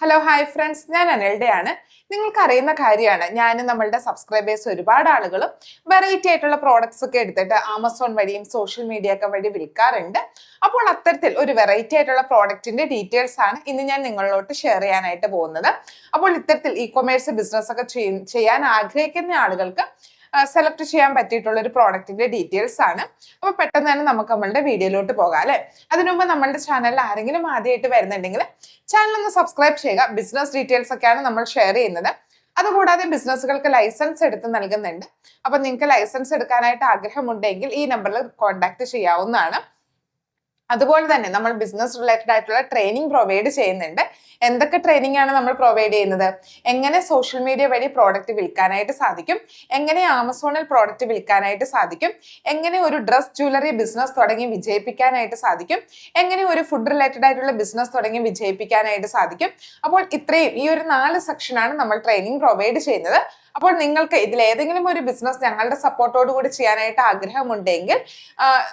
Hello hi friends ഞാൻ അനൽഡയാണ്. നിങ്ങൾക്ക് അറിയുന്ന കാര്യമാണ് ഞാൻ നമ്മളുടെ സബ്സ്ക്രൈബേഴ്സ് ഒരുപാട് ആളുകളും വെറൈറ്റി ആയിട്ടുള്ള പ്രോഡക്ട്സ് ഒക്കെ എടുത്തിട്ട് ആമസോൺ വഴിയും സോഷ്യൽ മീഡിയ ഒക്കെ വഴി വിൽക്കാറുണ്ട്. അപ്പോൾ അത്തരത്തിൽ ഒരു വെറൈറ്റി ആയിട്ടുള്ള പ്രോഡക്റ്റിന്റെ ഡീറ്റെയിൽസ് ആണ് ഇന്ന് ഞാൻ നിങ്ങളിലോട്ട് ഷെയർ ചെയ്യാനായിട്ട് പോകുന്നത്. അപ്പോൾ ഇത്തരത്തിൽ ഇ കൊമേഴ്സ് ബിസിനസ് ഒക്കെ ചെയ്യാൻ ആഗ്രഹിക്കുന്ന ആളുകൾക്ക് സെലക്ട് ചെയ്യാൻ പറ്റിയിട്ടുള്ള ഒരു പ്രോഡക്റ്റിന്റെ ഡീറ്റെയിൽസ് ആണ്. അപ്പൊ പെട്ടെന്ന് തന്നെ നമുക്ക് നമ്മളുടെ വീഡിയോയിലോട്ട് പോകാം അല്ലെ? അതിനുമുമ്പ് നമ്മളുടെ ചാനലിൽ ആരെങ്കിലും ആദ്യമായിട്ട് വരുന്നുണ്ടെങ്കിൽ ചാനൽ ഒന്ന് സബ്സ്ക്രൈബ് ചെയ്യുക. ബിസിനസ് ഡീറ്റെയിൽസ് ഒക്കെയാണ് നമ്മൾ ഷെയർ ചെയ്യുന്നത്. അതുകൂടാതെ ബിസിനസ്സുകൾക്ക് ലൈസൻസ് എടുത്ത് നൽകുന്നുണ്ട്. അപ്പൊ നിങ്ങൾക്ക് ലൈസൻസ് എടുക്കാനായിട്ട് ആഗ്രഹമുണ്ടെങ്കിൽ ഈ നമ്പറിൽ കോൺടാക്ട് ചെയ്യാവുന്നതാണ്. അതുപോലെ തന്നെ നമ്മൾ ബിസിനസ് റിലേറ്റഡ് ആയിട്ടുള്ള ട്രെയിനിങ് പ്രൊവൈഡ് ചെയ്യുന്നുണ്ട്. എന്തൊക്കെ ട്രെയിനിങ് ആണ് നമ്മൾ പ്രൊവൈഡ് ചെയ്യുന്നത്? എങ്ങനെ സോഷ്യൽ മീഡിയ വഴി പ്രോഡക്റ്റ് വിൽക്കാനായിട്ട് സാധിക്കും? എങ്ങനെ ആമസോണിൽ പ്രോഡക്റ്റ് വിൽക്കാനായിട്ട് സാധിക്കും? എങ്ങനെ ഒരു ഡ്രസ് ജ്വല്ലറി ബിസിനസ് തുടങ്ങി വിജയിപ്പിക്കാനായിട്ട് സാധിക്കും? എങ്ങനെ ഒരു ഫുഡ് റിലേറ്റഡ് ആയിട്ടുള്ള ബിസിനസ് തുടങ്ങി വിജയിപ്പിക്കാനായിട്ട് സാധിക്കും? അപ്പോൾ ഇത്രയും ഈ ഒരു നാല് സെക്ഷനാണ് നമ്മൾ ട്രെയിനിങ് പ്രൊവൈഡ് ചെയ്യുന്നത്. അപ്പോൾ നിങ്ങൾക്ക് ഇതിൽ ഏതെങ്കിലും ഒരു ബിസിനസ് ഞങ്ങളുടെ സപ്പോർട്ടോട് കൂടി ചെയ്യാനായിട്ട് ആഗ്രഹമുണ്ടെങ്കിൽ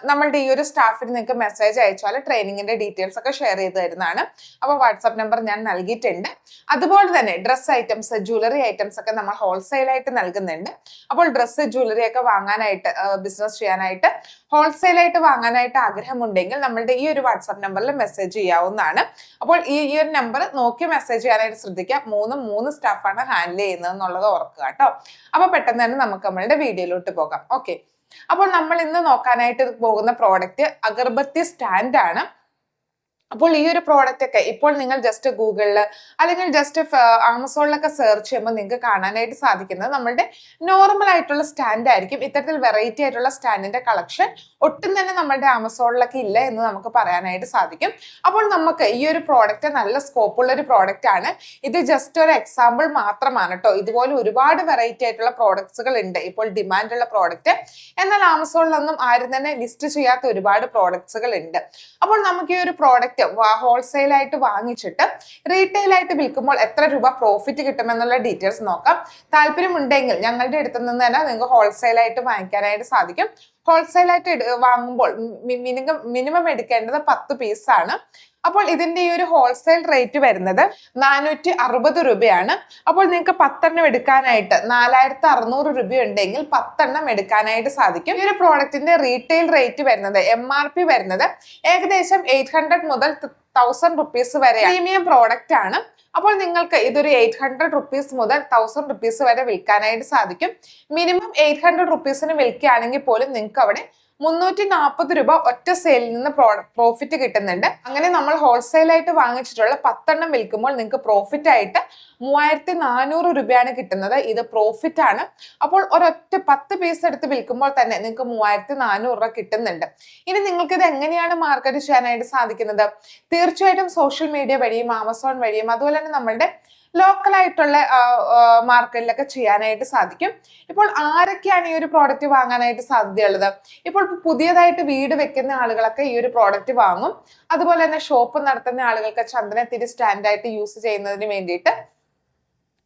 നമ്മളുടെ ഈ ഒരു സ്റ്റാഫിന് നിങ്ങൾക്ക് മെസ്സേജ് അയച്ചാൽ ട്രെയിനിങ്ങിന്റെ ഡീറ്റെയിൽസ് ഒക്കെ ഷെയർ ചെയ്ത് തരുന്നതാണ്. അപ്പോൾ വാട്സാപ്പ് നമ്പർ ഞാൻ നൽകിയിട്ടുണ്ട്. അതുപോലെ തന്നെ ഡ്രസ് ഐറ്റംസ് ജ്വല്ലറി ഐറ്റംസ് ഒക്കെ നമ്മൾ ഹോൾസെയിൽ ആയിട്ട് നൽകുന്നുണ്ട്. അപ്പോൾ ഡ്രസ്സ് ജ്വല്ലറി ഒക്കെ വാങ്ങാനായിട്ട് ബിസിനസ് ചെയ്യാനായിട്ട് ഹോൾസെയിൽ ആയിട്ട് വാങ്ങാനായിട്ട് ആഗ്രഹമുണ്ടെങ്കിൽ നമ്മളുടെ ഈ ഒരു വാട്സാപ്പ് നമ്പറിൽ മെസ്സേജ് ചെയ്യാവുന്നതാണ്. അപ്പോൾ ഈ ഈ ഒരു നമ്പർ നോക്കി മെസ്സേജ് ചെയ്യാനായിട്ട് ശ്രദ്ധിക്കുക മൂന്ന് മൂന്ന് സ്റ്റാഫാണ് ഹാൻഡിൽ ചെയ്യുന്നത് എന്നുള്ളത് ഓർക്കുക കേട്ടോ. അപ്പോൾ പെട്ടെന്ന് തന്നെ നമുക്ക് നമ്മളുടെ വീഡിയോയിലോട്ട് പോകാം. ഓക്കെ അപ്പോൾ നമ്മൾ ഇന്ന് നോക്കാനായിട്ട് പോകുന്ന പ്രോഡക്റ്റ് അഗർബത്തി സ്റ്റാൻഡ് ആണ്. അപ്പോൾ ഈ ഒരു പ്രോഡക്റ്റ് ഒക്കെ ഇപ്പോൾ നിങ്ങൾ ജസ്റ്റ് ഗൂഗിളിൽ അല്ലെങ്കിൽ ജസ്റ്റ് ആമസോണിലൊക്കെ സെർച്ച് ചെയ്യുമ്പോൾ നിങ്ങൾക്ക് കാണാനായിട്ട് സാധിക്കുന്നത് നമ്മളുടെ നോർമൽ ആയിട്ടുള്ള സ്റ്റാൻഡ് ആയിരിക്കും. ഇത്തരത്തിൽ വെറൈറ്റി ആയിട്ടുള്ള സ്റ്റാൻഡിന്റെ കളക്ഷൻ ഒട്ടും തന്നെ നമ്മളുടെ ആമസോണിലൊക്കെ ഇല്ല എന്ന് നമുക്ക് പറയാനായിട്ട് സാധിക്കും. അപ്പോൾ നമുക്ക് ഈ ഒരു പ്രോഡക്റ്റ് നല്ല സ്കോപ്പുള്ള ഒരു പ്രോഡക്റ്റ് ആണ്. ഇത് ജസ്റ്റ് ഒരു എക്സാമ്പിൾ മാത്രമാണ് കേട്ടോ. ഇതുപോലെ ഒരുപാട് വെറൈറ്റി ആയിട്ടുള്ള പ്രോഡക്ട്സുകൾ ഉണ്ട്. ഇപ്പോൾ ഡിമാൻഡ് ഉള്ള പ്രോഡക്റ്റ് എന്നാൽ ആമസോണിലൊന്നും ആരും തന്നെ ലിസ്റ്റ് ചെയ്യാത്ത ഒരുപാട് പ്രോഡക്ട്സുകൾ ഉണ്ട്. അപ്പോൾ നമുക്ക് ഈ ഒരു പ്രോഡക്റ്റ് ഹോൾസെയിൽ ആയിട്ട് വാങ്ങിച്ചിട്ട് റീറ്റെയിൽ ആയിട്ട് വിൽക്കുമ്പോൾ എത്ര രൂപ പ്രോഫിറ്റ് കിട്ടുമെന്നുള്ള ഡീറ്റെയിൽസ് നോക്കാം. താല്പര്യമുണ്ടെങ്കിൽ ഞങ്ങളുടെ അടുത്ത് നിന്ന് തന്നെ നിങ്ങൾക്ക് ഹോൾസെയിൽ ആയിട്ട് വാങ്ങിക്കാനായിട്ട് സാധിക്കും. ഹോൾസെയിൽ ആയിട്ട് വാങ്ങുമ്പോൾ മിനിമം മിനിമം എടുക്കേണ്ടത് പത്ത് പീസാണ് അപ്പോൾ ഇതിന്റെ ഈ ഒരു ഹോൾസെയിൽ റേറ്റ് വരുന്നത് നാനൂറ്റി അറുപത് രൂപയാണ്. അപ്പോൾ നിങ്ങൾക്ക് പത്തെണ്ണം എടുക്കാനായിട്ട് നാലായിരത്തി അറുന്നൂറ് രൂപ ഉണ്ടെങ്കിൽ പത്തെണ്ണം എടുക്കാനായിട്ട് സാധിക്കും. ഈ ഒരു പ്രോഡക്റ്റിന്റെ റീറ്റെയിൽ റേറ്റ് വരുന്നത് എം ആർ പി വരുന്നത് ഏകദേശം എയ്റ്റ് ഹൺഡ്രഡ് മുതൽ തൗസൻഡ് റുപ്പീസ് വരെ പ്രീമിയം പ്രോഡക്റ്റ് ആണ്. അപ്പോൾ നിങ്ങൾക്ക് ഇതൊരു എയ്റ്റ് ഹൺഡ്രഡ് റുപ്പീസ് മുതൽ തൗസൻഡ് റുപ്പീസ് വരെ വിൽക്കാനായിട്ട് സാധിക്കും. മിനിമം എയ്റ്റ് ഹൺഡ്രഡ് റുപ്പീസിന് വിൽക്കുകയാണെങ്കിൽ പോലും നിങ്ങൾക്ക് അവിടെ മുന്നൂറ്റി നാൽപ്പത് രൂപ ഒറ്റ സെയിലിൽ നിന്ന് പ്രോഫിറ്റ് കിട്ടുന്നുണ്ട്. അങ്ങനെ നമ്മൾ ഹോൾസെയിലായിട്ട് വാങ്ങിച്ചിട്ടുള്ള പത്തെണ്ണം വിൽക്കുമ്പോൾ നിങ്ങൾക്ക് പ്രോഫിറ്റ് ആയിട്ട് മൂവായിരത്തി നാനൂറ് രൂപയാണ് കിട്ടുന്നത്. ഇത് പ്രോഫിറ്റ് ആണ്. അപ്പോൾ ഒരൊറ്റ പത്ത് പീസ് എടുത്ത് വിൽക്കുമ്പോൾ തന്നെ നിങ്ങൾക്ക് മൂവായിരത്തി നാനൂറ് രൂപ കിട്ടുന്നുണ്ട്. ഇനി നിങ്ങൾക്ക് ഇത് എങ്ങനെയാണ് മാർക്കറ്റ് ചെയ്യാനായിട്ട് സാധിക്കുന്നത്? തീർച്ചയായിട്ടും സോഷ്യൽ മീഡിയ വഴിയും ആമസോൺ വഴിയും അതുപോലെ തന്നെ നമ്മളുടെ ലോക്കൽ ആയിട്ടുള്ള മാർക്കറ്റിലൊക്കെ ചെയ്യാനായിട്ട് സാധിക്കും. ഇപ്പോൾ ആരൊക്കെയാണ് ഈ ഒരു പ്രോഡക്റ്റ് വാങ്ങാനായിട്ട് സാധ്യതയുള്ളത്? ഇപ്പോൾ പുതിയതായിട്ട് വീട് വെക്കുന്ന ആളുകളൊക്കെ ഈ ഒരു പ്രോഡക്റ്റ് വാങ്ങും. അതുപോലെ തന്നെ ഷോപ്പ് നടത്തുന്ന ആളുകൾക്ക് ചന്ദനത്തിരി സ്റ്റാൻഡായിട്ട് യൂസ് ചെയ്യുന്നതിന് വേണ്ടിയിട്ട്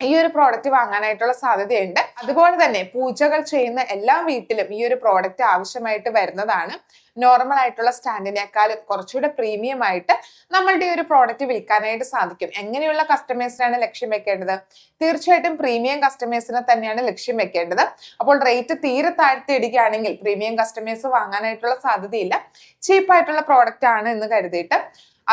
ഈ ഒരു പ്രോഡക്റ്റ് വാങ്ങാനായിട്ടുള്ള സാധ്യതയുണ്ട്. അതുപോലെ തന്നെ പൂജകൾ ചെയ്യുന്ന എല്ലാ വീട്ടിലും ഈ ഒരു പ്രോഡക്റ്റ് ആവശ്യമായിട്ട് വരുന്നതാണ്. നോർമൽ ആയിട്ടുള്ള സ്റ്റാൻഡിനേക്കാളും കുറച്ചുകൂടെ പ്രീമിയം ആയിട്ട് നമ്മളുടെ ഈ ഒരു പ്രോഡക്റ്റ് വിൽക്കാനായിട്ട് സാധിക്കും. എങ്ങനെയുള്ള കസ്റ്റമേഴ്സിനാണ് ലക്ഷ്യം വെക്കേണ്ടത്? തീർച്ചയായിട്ടും പ്രീമിയം കസ്റ്റമേഴ്സിനെ തന്നെയാണ് ലക്ഷ്യം വെക്കേണ്ടത്. അപ്പോൾ റേറ്റ് തീരെ താഴ്ത്തി ഇടുകയാണെങ്കിൽ പ്രീമിയം കസ്റ്റമേഴ്സ് വാങ്ങാനായിട്ടുള്ള സാധ്യതയില്ല. ചീപ്പായിട്ടുള്ള പ്രോഡക്റ്റ് ആണ് എന്ന് കരുതിയിട്ട്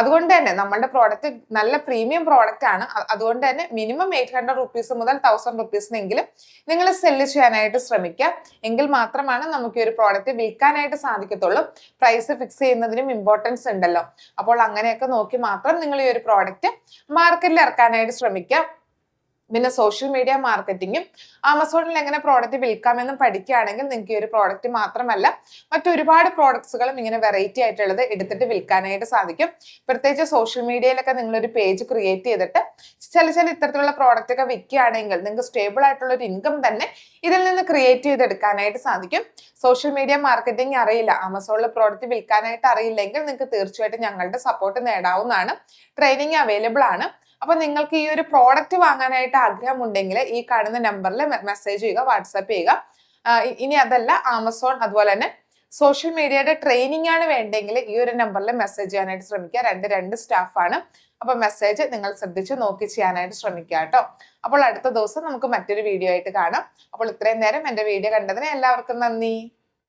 അതുകൊണ്ട് തന്നെ നമ്മളുടെ പ്രോഡക്റ്റ് നല്ല പ്രീമിയം പ്രോഡക്റ്റ് ആണ്. അതുകൊണ്ട് തന്നെ മിനിമം എയ്റ്റ് ഹൺഡ്രഡ് റുപ്പീസ് മുതൽ തൗസൻഡ് റുപ്പീസിനെങ്കിലും നിങ്ങൾ സെല്ല് ചെയ്യാനായിട്ട് ശ്രമിക്കുക എങ്കിൽ മാത്രമാണ് നമുക്ക് ഈ ഒരു പ്രോഡക്റ്റ് വിൽക്കാനായിട്ട് സാധിക്കത്തുള്ളൂ. പ്രൈസ് ഫിക്സ് ചെയ്യുന്നതിനും ഇമ്പോർട്ടൻസ് ഉണ്ടല്ലോ. അപ്പോൾ അങ്ങനെയൊക്കെ നോക്കി മാത്രം നിങ്ങൾ ഈ ഒരു പ്രോഡക്റ്റ് മാർക്കറ്റിൽ ഇറക്കാനായിട്ട് ശ്രമിക്കുക പിന്നെ സോഷ്യൽ മീഡിയ മാർക്കറ്റിങ്ങും ആമസോണിൽ എങ്ങനെ പ്രോഡക്റ്റ് വിൽക്കാമെന്നും പഠിക്കുകയാണെങ്കിൽ നിങ്ങൾക്ക് ഈ ഒരു പ്രോഡക്റ്റ് മാത്രമല്ല മറ്റൊരുപാട് പ്രോഡക്ട്സുകളും ഇങ്ങനെ വെറൈറ്റി ആയിട്ടുള്ളത് എടുത്തിട്ട് വിൽക്കാനായിട്ട് സാധിക്കും. പ്രത്യേകിച്ച് സോഷ്യൽ മീഡിയയിലൊക്കെ നിങ്ങളൊരു പേജ് ക്രിയേറ്റ് ചെയ്തിട്ട് ചില ചില ഇത്തരത്തിലുള്ള പ്രോഡക്റ്റ് ഒക്കെ വിൽക്കുകയാണെങ്കിൽ നിങ്ങൾക്ക് സ്റ്റേബിൾ ആയിട്ടുള്ള ഒരു ഇൻകം തന്നെ ഇതിൽ നിന്ന് ക്രിയേറ്റ് ചെയ്തെടുക്കാനായിട്ട് സാധിക്കും. സോഷ്യൽ മീഡിയ മാർക്കറ്റിംഗ് അറിയില്ല. ആമസോണിൽ പ്രോഡക്റ്റ് വിൽക്കാനായിട്ട് അറിയില്ലെങ്കിൽ നിങ്ങൾക്ക് തീർച്ചയായിട്ടും ഞങ്ങളുടെ സപ്പോർട്ട് നേടാവുന്നതാണ്. ട്രെയിനിങ് അവൈലബിൾ ആണ്. അപ്പൊ നിങ്ങൾക്ക് ഈ ഒരു പ്രോഡക്റ്റ് വാങ്ങാനായിട്ട് ആഗ്രഹമുണ്ടെങ്കിൽ ഈ കാണുന്ന നമ്പറിൽ മെസ്സേജ് ചെയ്യുക വാട്സാപ്പ് ചെയ്യുക. ഇനി അതല്ല ആമസോൺ അതുപോലെ തന്നെ സോഷ്യൽ മീഡിയയുടെ ട്രെയിനിങ് ആണ് വേണ്ടെങ്കിൽ ഈ ഒരു നമ്പറിൽ മെസ്സേജ് ചെയ്യാനായിട്ട് ശ്രമിക്കുക. രണ്ട് രണ്ട് സ്റ്റാഫാണ് അപ്പൊ മെസ്സേജ് നിങ്ങൾ ശ്രദ്ധിച്ച് നോക്കി ചെയ്യാനായിട്ട് ശ്രമിക്കുക കേട്ടോ. അപ്പോൾ അടുത്ത ദിവസം നമുക്ക് മറ്റൊരു വീഡിയോ ആയിട്ട് കാണാം. അപ്പോൾ ഇത്രയും നേരം എന്റെ വീഡിയോ കണ്ടതിന് എല്ലാവർക്കും നന്ദി.